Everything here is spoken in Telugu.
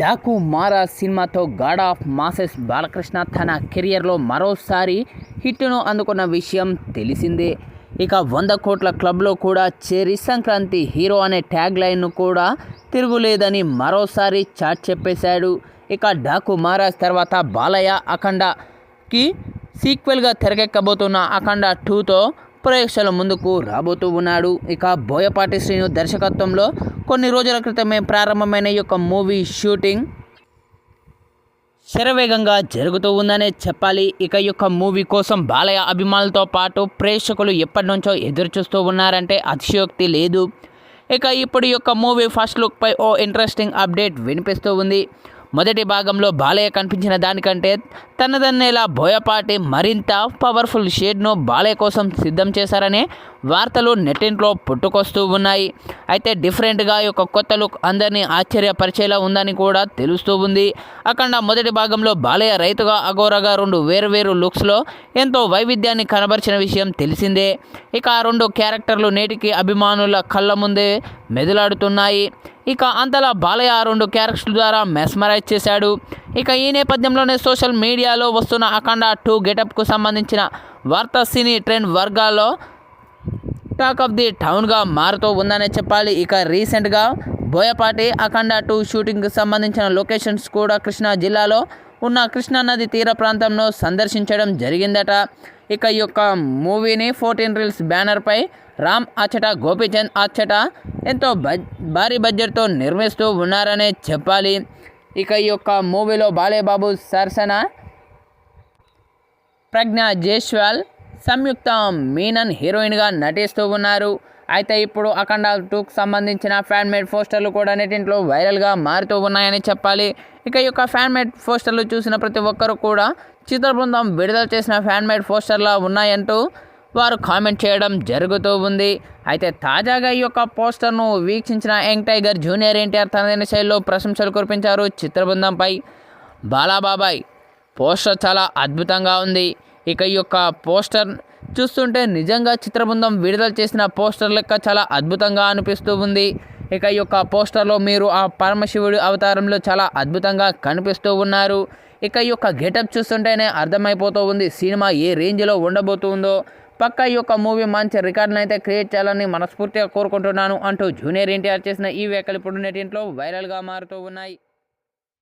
డాకు మారా సినిమాతో గాడ్ ఆఫ్ మాసెస్ బాలకృష్ణ తన కెరియర్లో మరోసారి హిట్ను అందుకున్న విషయం తెలిసిందే. ఇక వంద కోట్ల క్లబ్లో కూడా చేరి సంక్రాంతి హీరో అనే ట్యాగ్ లైన్ను కూడా తిరుగులేదని మరోసారి చాట్ చెప్పేశాడు. ఇక డాకు మారాజ్ తర్వాత బాలయ్య అఖండకి సీక్వెల్గా తెరకెక్కబోతున్న అఖండ టూతో ప్రేక్షకుల ముందుకు రాబోతూ ఉన్నాడు. ఇక బోయపాటి శ్రీను దర్శకత్వంలో కొన్ని రోజుల క్రితమే ప్రారంభమైన ఈ యొక్క మూవీ షూటింగ్ శరవేగంగా జరుగుతూ ఉందనే చెప్పాలి. ఇక యొక్క మూవీ కోసం బాలయ్య అభిమానులతో పాటు ప్రేక్షకులు ఎప్పటి నుంచో ఎదురు చూస్తూ ఉన్నారంటే అతిశయోక్తి లేదు. ఇక ఇప్పుడు యొక్క మూవీ ఫస్ట్ లుక్పై ఓ ఇంట్రెస్టింగ్ అప్డేట్ వినిపిస్తూ ఉంది. మొదటి భాగంలో బాలయ్య కనిపించిన దానికంటే తనదన్నేలా బోయపాటి మరింత పవర్ఫుల్ షేడ్ను బాలయ్య కోసం సిద్ధం చేశారనే వార్తలు నెట్టింట్లో పుట్టుకొస్తూ ఉన్నాయి. అయితే డిఫరెంట్గా ఈ యొక్క కొత్త లుక్ అందరినీ ఆశ్చర్యపరిచేలా ఉందని కూడా తెలుస్తూ ఉంది. అక్కడ మొదటి భాగంలో బాలయ్య రైతుగా అఘోరగా రెండు వేరువేరు లుక్స్లో ఎంతో వైవిధ్యాన్ని కనబరిచిన విషయం తెలిసిందే. ఇక ఆ రెండు క్యారెక్టర్లు నేటికి అభిమానుల కళ్ళ ముందే మెదులాడుతున్నాయి. ఇక అంతలా బాలయ్య రెండు క్యారెక్టర్ల ద్వారా మెస్మరైజ్ చేశాడు. ఇక ఈ నేపథ్యంలోనే సోషల్ మీడియాలో వస్తున్న అఖండ టూ గెటప్కు సంబంధించిన వార్త సినీ ట్రెండ్ వర్గాల్లో టాక్ ఆఫ్ ది టౌన్గా మారుతూ ఉందనే చెప్పాలి. ఇక రీసెంట్గా బోయపాటి అఖండ టూ షూటింగ్కి సంబంధించిన లొకేషన్స్ కూడా కృష్ణా జిల్లాలో ఉన్న కృష్ణా నది తీర ప్రాంతంలో సందర్శించడం జరిగిందట. ఇక ఈ యొక్క మూవీని ఫోర్టీన్ రీల్స్ బ్యానర్పై రామ్ అచ్చట గోపీచంద్ అచ్చట ఎంతో భారీ బడ్జెట్తో నిర్మిస్తూ ఉన్నారనే చెప్పాలి. ఇక ఈ యొక్క మూవీలో బాలేబాబు సరసన ప్రజ్ఞ జైస్వాల్ సంయుక్త మీనన్ హీరోయిన్గా నటిస్తూ ఉన్నారు. అయితే ఇప్పుడు అఖండ టూకు సంబంధించిన ఫ్యాన్ మేడ్ పోస్టర్లు కూడా నెటింట్లో వైరల్గా మారుతూ ఉన్నాయని చెప్పాలి. ఇక ఈ యొక్క ఫ్యాన్ మేడ్ పోస్టర్లు చూసిన ప్రతి ఒక్కరు కూడా చిత్ర బృందం విడుదల చేసిన ఫ్యాన్ మేడ్ పోస్టర్లా ఉన్నాయంటూ వారు కామెంట్ చేయడం జరుగుతూ ఉంది. అయితే తాజాగా ఈ యొక్క పోస్టర్ను వీక్షించిన యంగ్ టైగర్ జూనియర్ ఎన్టీఆర్ తనదైన శైలిలో ప్రశంసలు కురిపించారు చిత్ర బృందంపై. బాలాబాబాయ్ పోస్టర్ చాలా అద్భుతంగా ఉంది. ఇక ఈ యొక్క పోస్టర్ చూస్తుంటే నిజంగా చిత్రబృందం విడుదల చేసిన పోస్టర్ లెక్క చాలా అద్భుతంగా అనిపిస్తూ ఉంది. ఇక ఈ యొక్క పోస్టర్లో మీరు ఆ పరమశివుడి అవతారంలో చాలా అద్భుతంగా కనిపిస్తూ ఉన్నారు. ఇక ఈ యొక్క గెటప్ చూస్తుంటేనే అర్థమైపోతూ ఉంది సినిమా ఏ రేంజ్లో ఉండబోతుందో. పక్క ఈ యొక్క మూవీ మంచి రికార్డును అయితే క్రియేట్ చేయాలని మనస్ఫూర్తిగా కోరుకుంటున్నాను అంటూ జూనియర్ ఎన్టీఆర్ చేసిన ఈ వ్యాఖ్యలు ఇప్పుడు నెటింట్లో వైరల్గా మారుతూ ఉన్నాయి.